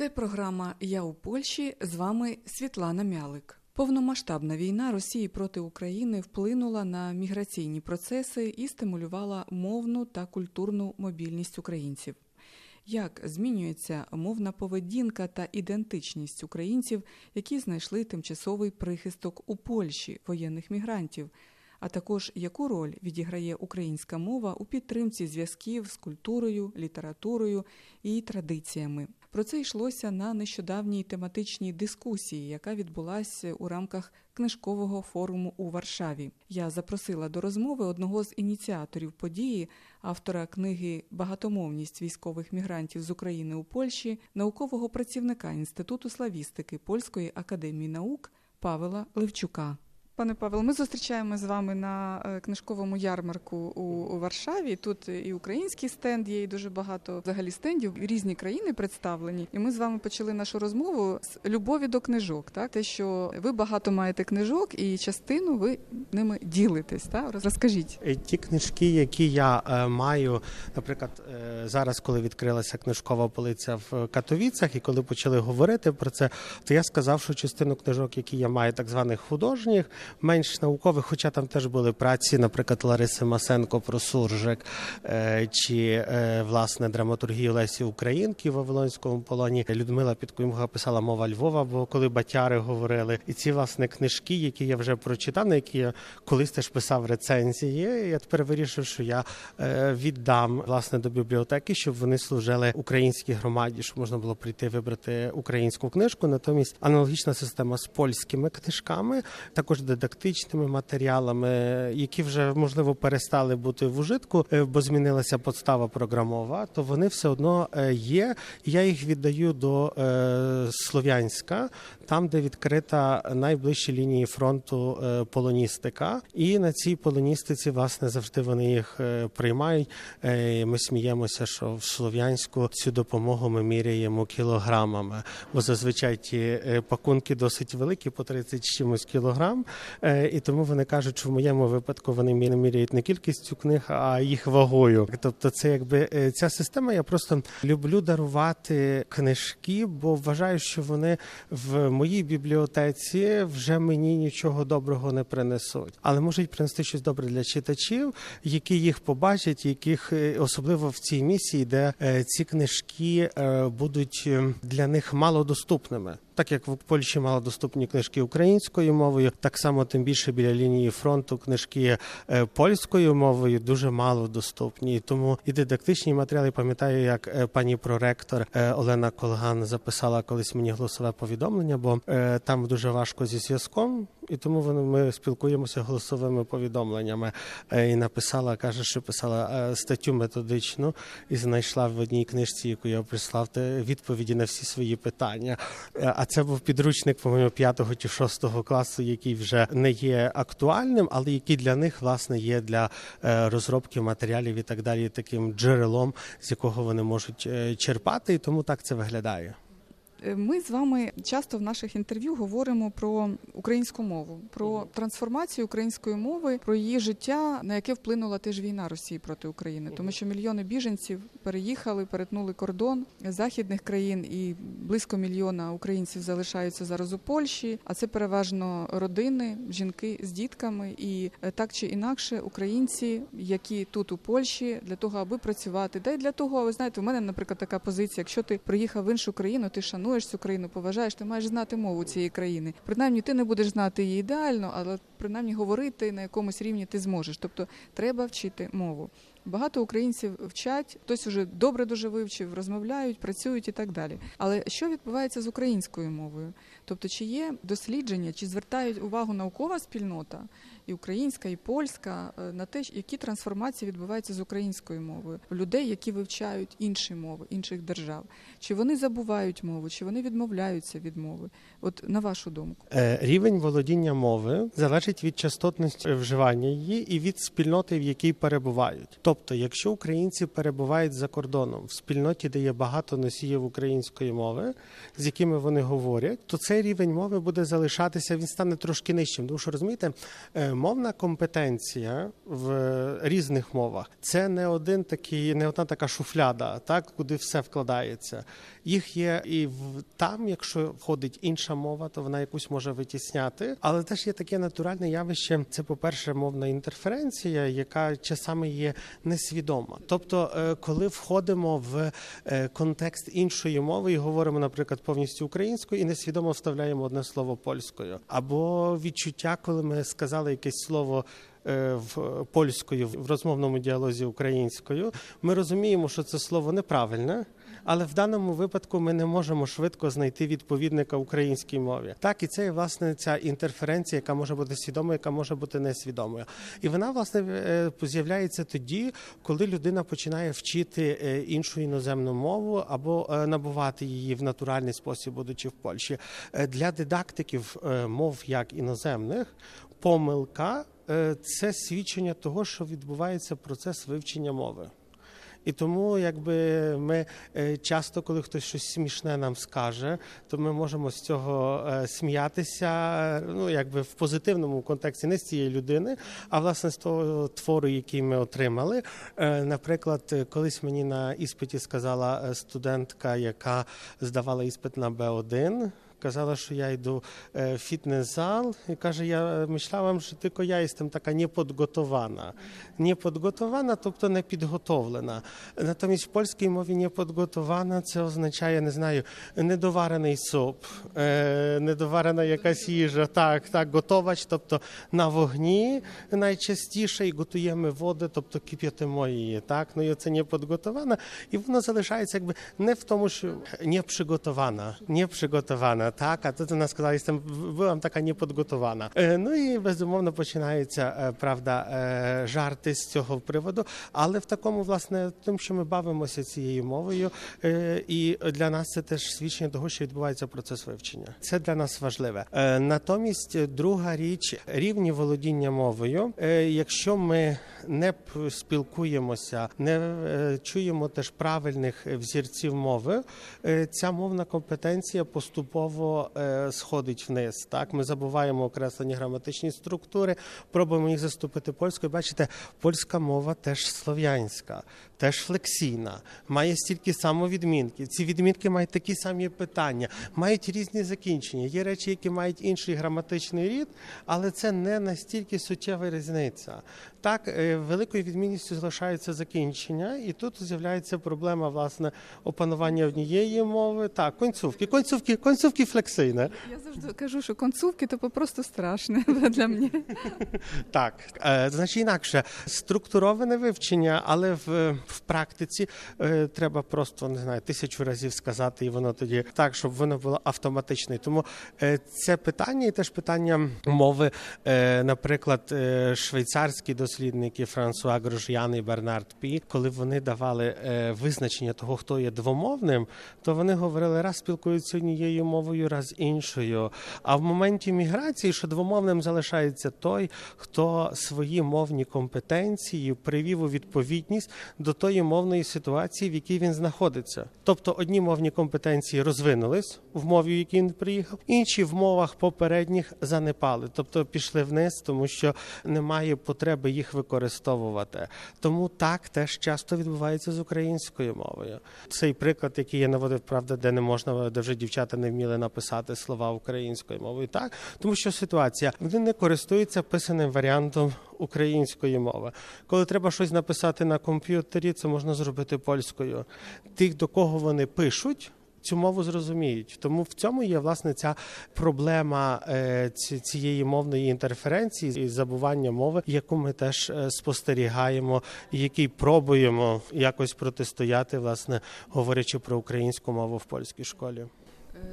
Це програма Я у Польщі. З вами Світлана Мялик. Повномасштабна війна Росії проти України вплинула на міграційні процеси і стимулювала мовну та культурну мобільність українців. Як змінюється мовна поведінка та ідентичність українців, які знайшли тимчасовий прихисток у Польщі воєнних мігрантів, а також яку роль відіграє українська мова у підтримці зв'язків з культурою, літературою і традиціями. Про це йшлося на нещодавній тематичній дискусії, яка відбулася у рамках книжкового форуму у Варшаві. Я запросила до розмови одного з ініціаторів події, автора книги Багатомовність військових мігрантів з України у Польщі, наукового працівника Інституту славістики Польської академії наук Павела Левчука. Пане Павел, ми зустрічаємо з вами на е, книжковому ярмарку у, у Варшаві. Тут і український стенд є, і дуже багато взагалі стендів. Різні країни представлені. І ми з вами почали нашу розмову з любові до книжок. Так, те, що ви багато маєте книжок, і частину ви ними ділитесь. Так? Розкажіть. Е, Ті книжки, які я е, маю, наприклад, е, зараз, коли відкрилася книжкова полиця в Катовіцях, і коли почали говорити про це, то я сказав, що частину книжок, які я маю, так званих художніх, менш наукових, хоча там теж були праці, наприклад, Лариси Масенко про суржик, е, чи е, власне драматургію Лесі Українки в Вавилонському полоні. Людмила Підкоюмга писала мова Львова, бо коли батяри говорили, і ці власне книжки, які я вже прочитав, на які я колись теж писав рецензії. Я тепер вирішив, що я е, віддам власне до бібліотеки, щоб вони служили українській громаді, щоб можна було прийти вибрати українську книжку. Натомість аналогічна система з польськими книжками, також дидактичними матеріалами, які вже можливо перестали бути в ужитку, е, бо змінилася подстава програмова. То вони все одно е, є. Я їх віддаю до е, Слов'янська, там, де відкрита найближчі лінії фронту полоністика. І на цій полоністиці, власне, завжди вони їх приймають. Ми сміємося, що в Слов'янську цю допомогу ми міряємо кілограмами, бо зазвичай ті пакунки досить великі, по 30 чимось кілограм. Е, І тому вони кажуть, що в моєму випадку вони мі- міряють не кількістю книг, а їх вагою. Тобто, це якби е, ця система. Я просто люблю дарувати книжки, бо вважаю, що вони в моїй бібліотеці вже мені нічого доброго не принесуть, але можуть принести щось добре для читачів, які їх побачать, яких е, особливо в цій місії, де ці книжки будуть е, для них малодоступними. Так як в Польщі мало доступні книжки українською мовою, так само тим більше біля лінії фронту книжки е, польською мовою дуже мало доступні. Тому і дидактичні матеріали пам'ятаю, як е, пані проректор е, Олена Колган записала колись мені голосове повідомлення, бо там дуже важко зі зв'язком, і тому ми спілкуємося голосовими повідомленнями. Е, І написала, каже, що писала е, статтю методичну і знайшла в одній книжці, яку я прислав, відповіді на всі свої питання. Е, А це був підручник, по-моєму, п'ятого чи шостого класу, який вже не є актуальним, але який для них власне є для розробки матеріалів і так далі, таким джерелом, з якого вони можуть черпати, і тому так це виглядає. Е, Ми з вами часто в наших інтерв'ю говоримо про українську мову, про трансформацію української мови, про її життя, на яке вплинула теж війна Росії проти України, тому що мільйони біженців переїхали, перетнули кордон західних країн, і близько мільйона українців залишаються зараз у Польщі. А це переважно родини, жінки з дітками, і е, так чи інакше українці, які тут у Польщі, для того, аби працювати, да й для того, ви знаєте, у мене, наприклад, така позиція. Якщо ти приїхав в іншу країну, ти шануєш цю країну, поважаєш, ти маєш знати мову цієї країни. Принаймні, ти не будеш знати її ідеально, але принаймні говорити на якомусь рівні ти зможеш. Тобто треба вчити мову. Багато українців вчать, хтось уже добре дуже вивчив, розмовляють, працюють і так далі. Але що відбувається з українською мовою? Тобто, чи є дослідження, чи звертають увагу наукова спільнота, і українська, і польська е, на те, які трансформації відбуваються з українською мовою людей, які вивчають інші мови інших держав? Чи вони забувають мову, чи вони відмовляються від мови? От на вашу думку, Е, Рівень володіння мови залежить від частотності вживання її і від спільноти, в якій перебувають. Тобто Тобто, якщо українці перебувають за кордоном в спільноті, де є багато носіїв української мови, з якими вони говорять, то цей рівень мови буде залишатися, він стане трошки нижчим. Тому що розумієте, е, мовна компетенція в різних мовах це не один такий, не одна така шуфляда, так куди все вкладається. Їх є і в там, якщо входить інша мова, то вона якусь може витісняти. Але теж є таке натуральне явище. Це, по-перше, мовна інтерференція, яка часами є несвідома. Тобто, е, коли входимо в е, контекст іншої мови і говоримо, наприклад, повністю українською, і несвідомо вставляємо одне слово польською, або відчуття, коли ми сказали якесь слово. е, В польською в розмовному діалозі українською ми розуміємо, що це слово неправильне, але в даному випадку ми не можемо швидко знайти відповідника українській мові. Так, і це є власне ця інтерференція, яка може бути свідомою, яка може бути несвідомою. І вона власне е, з'являється тоді, коли людина починає вчити е, іншу іноземну мову або е, набувати її в натуральний спосіб, будучи в Польщі. Для дидактиків мов як іноземних помилка це свідчення того, що відбувається процес вивчення мови. І тому, якби ми е, часто, коли хтось щось смішне нам скаже, то ми можемо з цього е, сміятися, е, ну якби в позитивному контексті, не з цієї людини, а власне з того твору, який ми отримали. Наприклад, колись мені на іспиті сказала студентка, яка здавала іспит на Б1. Казала, що я йду е, в фітнес-зал і каже, я мечтала, що тільки я єстем така неподготована. Неподготована, тобто не підготовлена. Натомість в польській мові неподготована це означає, не знаю, недоварений суп, е, недоварена якась їжа. Так, так, готовач, тобто на вогні найчастіше і готуємо води, тобто кип'ятимо її. Так, ну і це неподготована, і воно залишається якби не в тому, що не przygotowana, przygotowana, так, а тут вона сказала, jestem, byłam неподготована. Е, Ну і безумовно починаються, е, правда, е, жарти з цього приводу, але в такому, власне, тим, що ми бавимося цією мовою, е, і для нас це теж свідчення того, що відбувається процес вивчення. Це для нас важливе. Натомість, друга річ рівні володіння мовою. Якщо ми не спілкуємося, не чуємо теж правильних взірців мови, ця мовна компетенція поступово е, сходить вниз. Так, ми забуваємо окреслені граматичні структури, пробуємо їх заступити польською. Бачите, польська мова теж слов'янська, теж флексійна, має стільки самовідмінків. Ці відмінки мають такі самі питання, мають різні закінчення. Є речі, які мають інший граматичний рід, але це не настільки суттєва різниця. Так, е, великою відмінністю залишаються закінчення, і тут з'являється проблема власне опанування однієї мови. Так, концовки, концовки, концовки флексійне. Я завжди кажу, що концовки то просто страшне для мене. Так, е, значить інакше структуроване вивчення, але в, в практиці е, треба просто не знаю тисячу разів сказати, і воно тоді так, щоб воно було автоматичне. Тому е, це питання і теж питання мови, наприклад, швейцарські дослідники Франсуа Грожян і Бернард Пі, коли вони давали визначення того, хто є двомовним, то вони говорили, раз спілкуються однією мовою, раз іншою. А в моменті міграції, що залишається той, хто свої мовні компетенції привів у відповідність до тої мовної ситуації, в якій він знаходиться. Тобто одні мовні компетенції розвинулись в мові, в якій він приїхав, інші в мовах попередніх занепали, тобто пішли вниз, тому що немає потреби їх використовувати. Тому так теж часто відбувається з українською мовою. Цей приклад, який я наводив, правда, де не можна, де вже дівчата не вміли написати слова українською мовою. Так, тому що ситуація вони не користуються писаним варіантом української мови. Коли треба щось написати на комп'ютері, це можна зробити польською. Тих, до кого вони пишуть. Цю мову зрозуміють, тому в цьому є власне ця проблема е, цієї мовної інтерференції і забування мови, яку ми теж е, спостерігаємо, і який пробуємо якось протистояти, власне говорячи про українську мову в польській школі.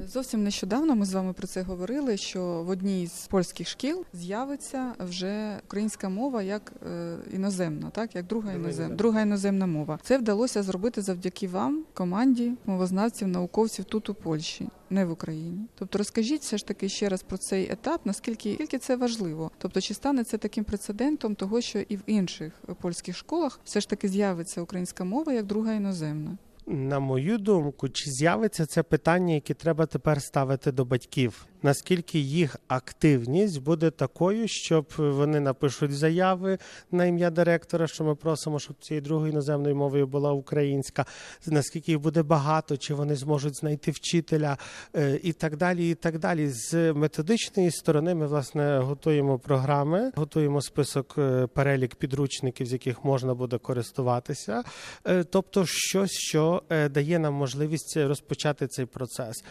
Зовсім нещодавно ми з вами про це говорили, що в одній з польських шкіл з'явиться вже українська мова як е, іноземна, так як друга іноземна, друга іноземна мова. Це вдалося зробити завдяки вам, команді мовознавців, науковців тут у Польщі, не в Україні. Тобто розкажіть все ж таки ще раз про цей етап, наскільки наскільки це важливо. Тобто, чи стане це таким прецедентом того, що і в інших польських школах все ж таки з'явиться українська мова як друга іноземна. На мою думку, чи з'явиться це питання, яке треба тепер ставити до батьків? Наскільки їх активність буде такою, щоб вони напишуть заяви на ім'я директора, що ми просимо, щоб цією другою іноземною мовою була українська? Наскільки їх буде багато, чи вони зможуть знайти вчителя е, і так далі, і так далі. З методичної сторони ми власне готуємо програми, готуємо список е, перелік підручників, з яких можна буде користуватися, Е, тобто щось, що дає нам можливість розпочати цей процес.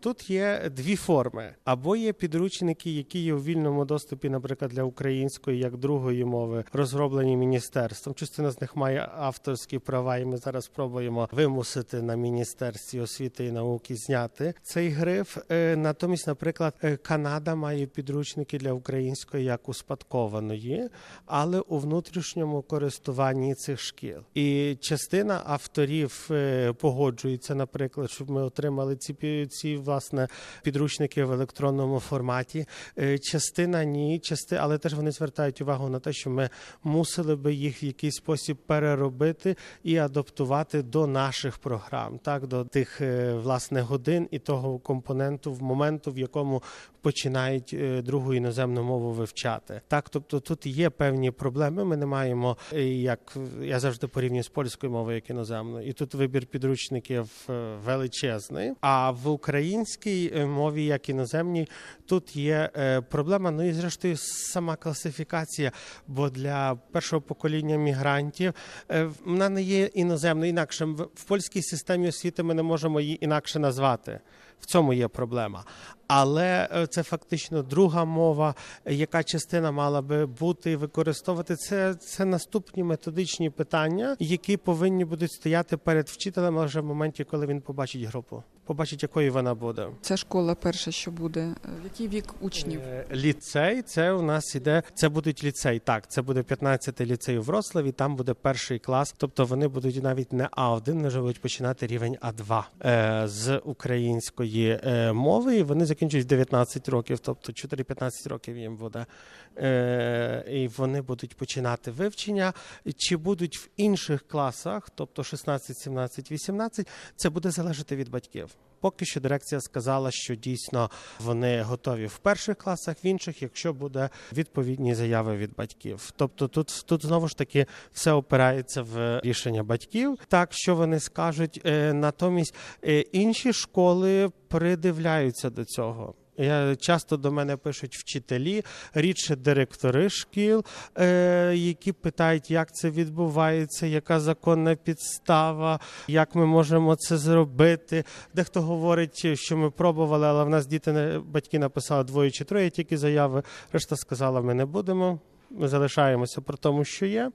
Тут є дві форми: або є підручники, які є у вільному доступі, наприклад, для української як другої мови, розроблені міністерством. Частина з них має авторські права, і ми зараз спробуємо вимусити на міністерстві освіти і науки зняти цей гриф. Е, Натомість, наприклад, е, Канада має підручники для української як успадкованої, але у внутрішньому користуванні цих шкіл. І частина авторів е, погоджується, наприклад, щоб ми отримали ці ці власне підручники в електронному форматі. Е, Частина ні, части, але теж вони звертають увагу на те, що ми мусили би їх в якийсь спосіб переробити і адаптувати до наших програм, так до тих е, власне годин і того компоненту в моменту, в якому починають е, другу іноземну мову вивчати. Так, тобто тут є певні проблеми. Ми не маємо, е, як я завжди порівнюю з польською мовою як іноземною, і тут вибір підручників е, величезний. А в українській мові, як іноземній, тут є проблема. Ну і зрештою сама класифікація. Бо для першого покоління мігрантів вона не є іноземною інакше. В польській системі освіти ми не можемо її інакше назвати. В цьому є проблема. Але е, це фактично друга мова, яка частина мала би бути використовувати. Це, це наступні методичні питання, які повинні будуть стояти перед вчителем вже в моменті, коли він побачить групу, побачить, якою вона буде. Ця школа перша, що буде, е, в який вік учнів? Е, Ліцей, це у нас іде. Це будуть ліцей. Так, це буде 15-й ліцей у Вроцлаві. Там буде перший клас. Тобто вони будуть навіть не А1, вони будуть починати рівень А2 е, з української мови. І вони закінчують в 19 років, тобто 4-15 років їм буде. І вони будуть починати вивчення. Чи будуть в інших класах, тобто 16, 17, 18, це буде залежати від батьків. Поки що дирекція сказала, що дійсно вони готові в перших класах, в інших, якщо буде відповідні заяви від батьків. Тобто тут, тут знову ж таки все опирається в рішення батьків. Так що вони скажуть, Е, натомість е, інші школи придивляються до цього. Я часто до мене пишуть вчителі, рідше директори шкіл, е, які питають, як це відбувається, яка законна підстава, як ми можемо це зробити. Дехто говорить, що ми пробували, але в нас діти батьки написали двоє чи троє тільки заяви. Решта сказала, ми не будемо. Ми залишаємося при тому, що є.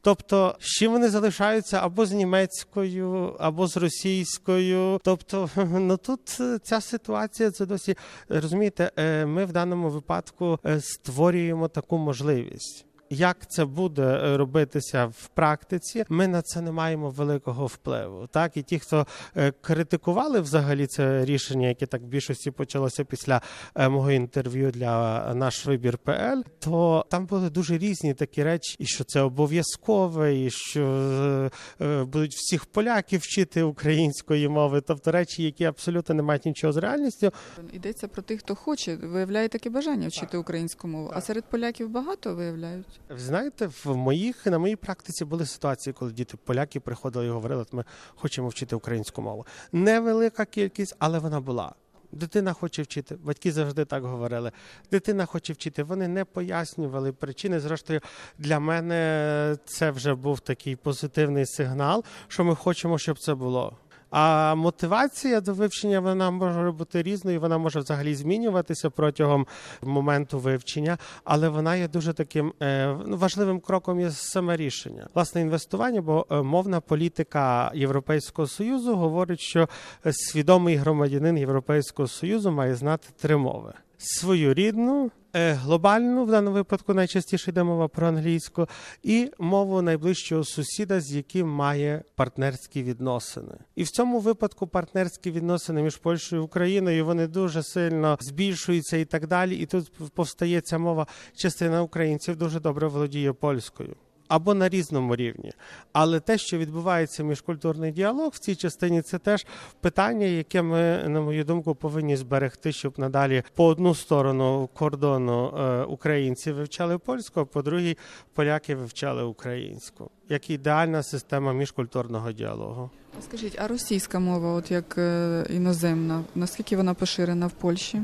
Тобто, чим вони залишаються або з німецькою, або з російською. Тобто, ну тут е, ця ситуація це досі розумієте. е, Ми в даному випадку е, створюємо таку можливість. Як це буде е, робитися в практиці, ми на це не маємо великого впливу. Так і ті, хто е, критикували взагалі це рішення, яке так в більшості почалося після е, мого інтерв'ю для наш вибір ПЛ, то там були дуже різні такі речі, і що це обов'язкове, і що будуть всіх поляків вчити української мови, тобто речі, які абсолютно не мають нічого з реальністю. Йдеться про тих, хто хоче, виявляє таке бажання вчити українську мову. А серед поляків багато виявляють. Знаєте, в моїх на моїй практиці були ситуації, коли діти поляки приходили і говорили, ми хочемо вчити українську мову. Невелика кількість, але вона була. Дитина хоче вчити. Батьки завжди так говорили. Дитина хоче вчити. Вони не пояснювали причини. Зрештою, для мене це вже був такий позитивний сигнал, що ми хочемо, щоб це було. А мотивація до вивчення вона може бути різною, вона може взагалі змінюватися протягом моменту вивчення, але вона є дуже таким е, ну, важливим кроком є саме рішення. Власне інвестування, бо е, мовна політика Європейського союзу говорить, що свідомий громадянин Європейського союзу має знати три мови: свою рідну. Е, Глобальну в даному випадку найчастіше йде мова про англійську, і мову найближчого сусіда, з яким має партнерські відносини. І в цьому випадку партнерські відносини між Польщею і Україною вони дуже сильно збільшуються і так далі. І тут повстає ця мова. Частина українців дуже добре володіє польською. Або на різному рівні, але те, що відбувається міжкультурний діалог в цій частині, це теж питання, яке ми, на мою думку, повинні зберегти, щоб надалі по одну сторону кордону е, українці вивчали польську, а по другій поляки вивчали українську, як ідеальна система міжкультурного діалогу. Скажіть, а російська мова, от як е, іноземна, наскільки вона поширена в Польщі?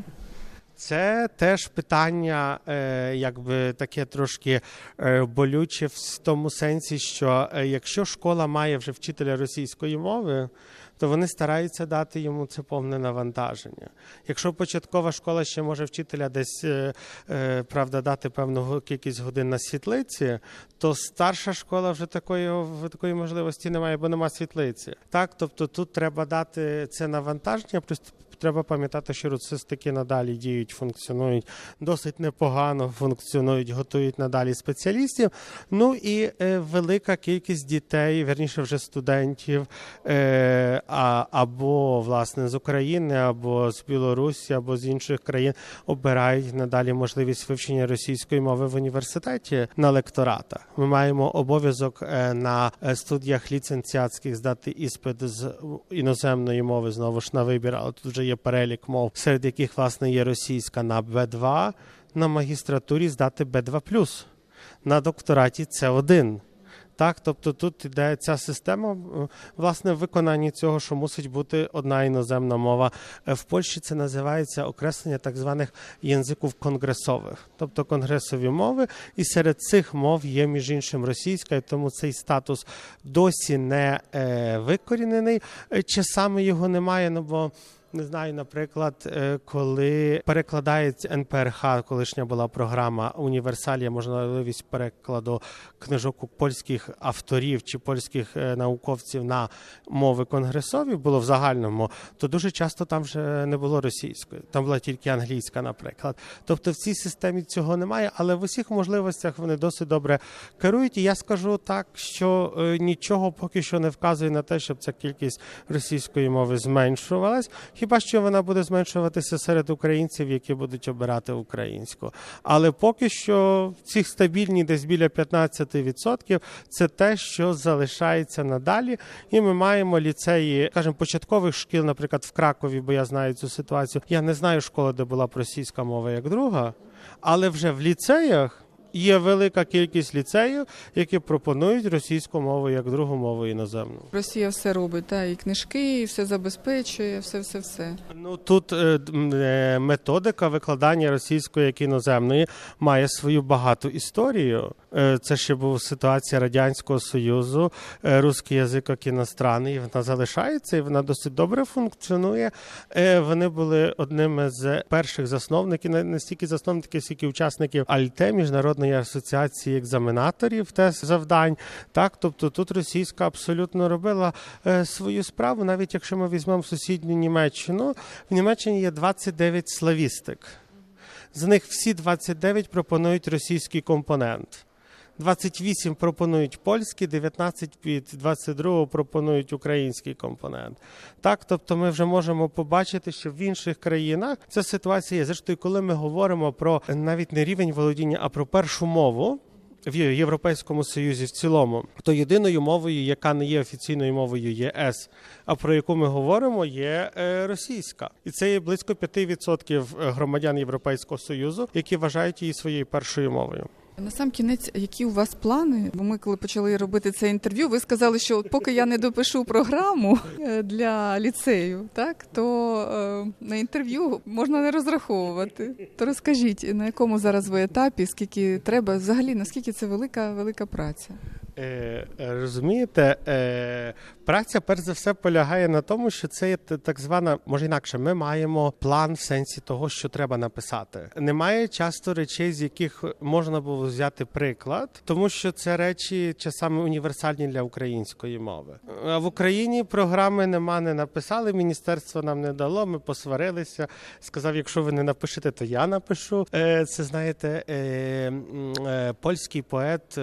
Це теж питання, е, якби таке трошки е, болюче в тому сенсі, що е, якщо школа має вже вчителя російської мови, то вони стараються дати йому це повне навантаження. Якщо початкова школа ще може вчителя десь правда дати певну кількість годин на світлиці, то старша школа вже такої, такої можливості немає, бо нема світлиці. Так, тобто тут треба дати це навантаження, треба пам'ятати, що руцистики надалі діють, функціонують досить непогано, функціонують, готують надалі спеціалістів. Ну і е, велика кількість дітей, верніше вже студентів, е, а, або власне з України, або з Білорусі, або з інших країн обирають надалі можливість вивчення російської мови в університеті на лекторатах. Ми маємо обов'язок е, на е, студіях ліцензіатських здати іспит з іноземної мови знову ж на вибір, але тут вже є перелік мов, серед яких власне є російська на Б2, на магістратурі здати Б2+, на доктораті С1. Так, тобто тут іде ця система е, власне в цього, що мусить бути одна іноземна мова. Е, В Польщі це називається окреслення так званих язиків конгресових, тобто конгресові мови, і серед цих мов є між іншим російська, і тому цей статус досі не е, викорінений. Чи саме його немає? Ну бо не знаю, наприклад, е, коли перекладається НПРХ, колишня була програма Універсалія, можливість перекладу книжок польських авторів чи польських е, науковців на мови конгресові було в загальному, то дуже часто там вже не було російської, там була тільки англійська, наприклад. Тобто в цій системі цього немає, але в усіх можливостях вони досить добре керують. І я скажу так, що е, нічого поки що не вказує на те, щоб ця кількість російської мови зменшувалась. Хіба що вона буде зменшуватися серед українців, які будуть обирати українську. Але поки що ці стабільні десь біля 15% це те, що залишається надалі. І ми маємо ліцеї, скажімо, початкових шкіл, наприклад, в Кракові, бо я знаю цю ситуацію. Я не знаю школи, де була б російська мова як друга, але вже в ліцеях. Є велика кількість ліцеїв, які пропонують російську мову як другу мову іноземну. Росія все робить, та, і книжки, і все забезпечує, все, все, все. Ну тут е, е, методика викладання російської як іноземної має свою багату історію. Е, Це ще була ситуація радянського союзу, е, русський язик як іностранний. Вона залишається і вона досить добре функціонує. Е, Вони були одними з перших засновників, не- стільки засновників, скільки учасників АЛЬТЕ, міжнародної асоціації екзаменаторів тест завдань. Так, тобто тут російська абсолютно робила свою справу, навіть якщо ми візьмемо сусідню Німеччину, в Німеччині є 29 славістик. З них всі 29 пропонують російський компонент. 28 пропонують польський, 19 під 22 пропонують український компонент. Так, тобто ми вже можемо побачити, що в інших країнах ця ситуація є. Зрештою, коли ми говоримо про е, навіть не рівень володіння, а про першу мову. В Європейському Союзі в цілому, то єдиною мовою, яка не є офіційною мовою ЄС, а про яку ми говоримо, є е, російська, і це є близько 5% громадян Європейського Союзу, які вважають її своєю першою мовою. На сам кінець, які у вас плани? Бо ми, коли почали робити це інтерв'ю, ви сказали, що поки я не допишу програму е, для ліцею, так то е, на інтерв'ю можна не розраховувати. То розкажіть, на якому зараз ви етапі, скільки треба, взагалі наскільки це велика велика праця? Е, розумієте, е, праця перш за все полягає на тому, що це так звана, може інакше, ми маємо план в сенсі того, що треба написати. Немає часто речей, з яких можна було взяти приклад, тому що це речі часами універсальні для української мови. А в Україні програми нема, не написали. Міністерство нам не дало. Ми посварилися. Сказав, якщо ви не напишете, то я напишу. Е, Це знаєте, польський поет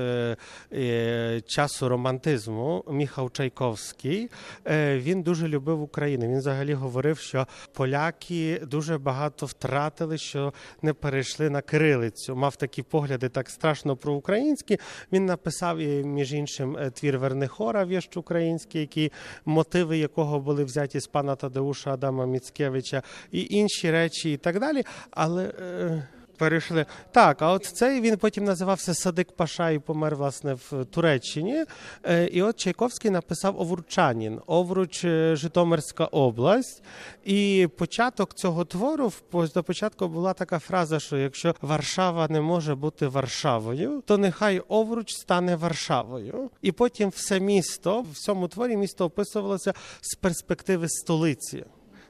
часу романтизму Міхał Чайковський. е, Він дуже любив Україну. Він взагалі говорив, що поляки дуже багато втратили, що не перейшли на кирилицю. Мав такі погляди так страшно проукраїнські. Він написав між іншим е, твір Вернихора, вірш український, який мотиви якого були взяті з пана Тадеуша Адама Міцкевича, і інші речі, і так далі. Але е, перейшли так. А от цей він потім називався Садик Паша і помер власне в Туреччині. Е, І от Чайковський написав Овручанін, Овруч е, Житомирська область. І початок цього твору до початку була така фраза, що якщо Варшава не може бути Варшавою, то нехай Овруч стане Варшавою. І потім все місто в цьому творі місто описувалося з перспективи столиці.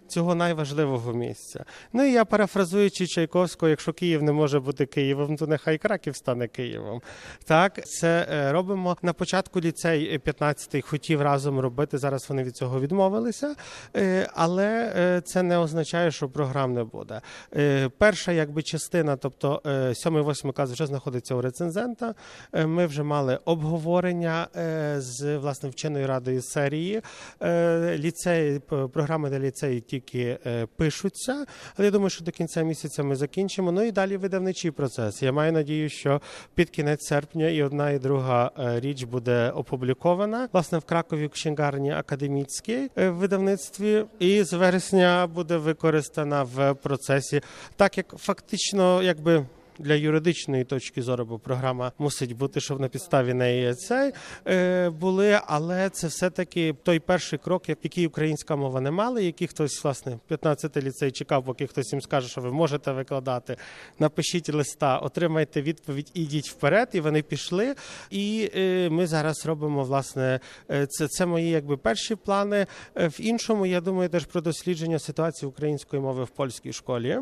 Цього найважливого місця. Ну і я парафразуючи Чайковського, якщо Київ не може бути Києвом, то нехай Краків стане Києвом. Так, це е, робимо на початку ліцей 15-й хотів разом робити. Зараз вони від цього відмовилися, Е, але е, це не означає, що програм не буде. Е, Перша якби частина, тобто 7-8 клас вже знаходиться у рецензента. Е, Ми вже мали обговорення е, з власне вченою радою серії. Е, Ліцей п- програми для ліцею тільки е, пишуться, але я думаю, що до кінця місяця ми закінчимо. Ну і далі видавничий процес. Я маю надію, що під кінець серпня і одна, і друга е, річ буде опублікована. Власне, в Кракові в кшенгарні академіцькій е, видавництві, і з вересня буде використана в процесі, так як фактично, якби. Для юридичної точки зору, бо програма мусить бути, щоб на підставі неї цей е, були, але це все-таки той перший крок, який українська мова не мала, який хтось, власне, 15 ліцей чекав, поки хтось їм скаже, що ви можете викладати. Напишіть листа, отримайте відповідь, ідіть вперед, і вони пішли. І е, ми зараз робимо власне е, це, це мої якби перші плани. В іншому я думаю теж про дослідження ситуації української мови в польській школі,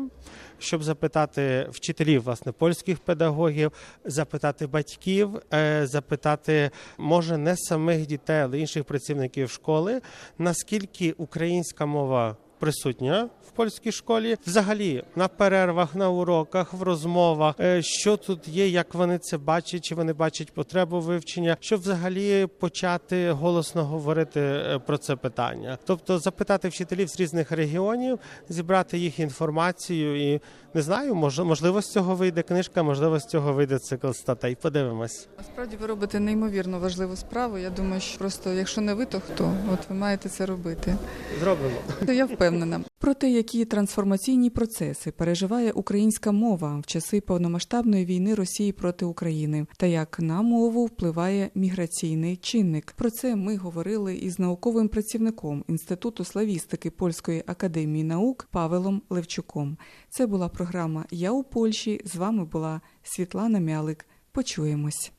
щоб запитати вчителів, власне, польських педагогів, запитати батьків, е, запитати, може, не самих дітей, але інших працівників школи, наскільки українська мова. Присутня в польській школі, взагалі на перервах, на уроках, в розмовах, е, що тут є, як вони це бачать, чи вони бачать потребу вивчення, щоб взагалі почати голосно говорити е, про це питання. Тобто запитати вчителів з різних регіонів, зібрати їх інформацію, і не знаю, можливо, з цього вийде книжка, можливо, з цього вийде цикл статей. Подивимось. Насправді ви робите неймовірно важливу справу. Я думаю, що просто якщо не ви, то хто? От ви маєте це робити. Зробимо. То я впевнена. Про те, які трансформаційні процеси переживає українська мова в часи повномасштабної війни Росії проти України, та як на мову впливає міграційний чинник. Про це ми говорили із науковим працівником Інституту славістики Польської академії наук Павелом Левчуком. Це була програма Я у Польщі. З вами була Світлана Мялик. Почуємось.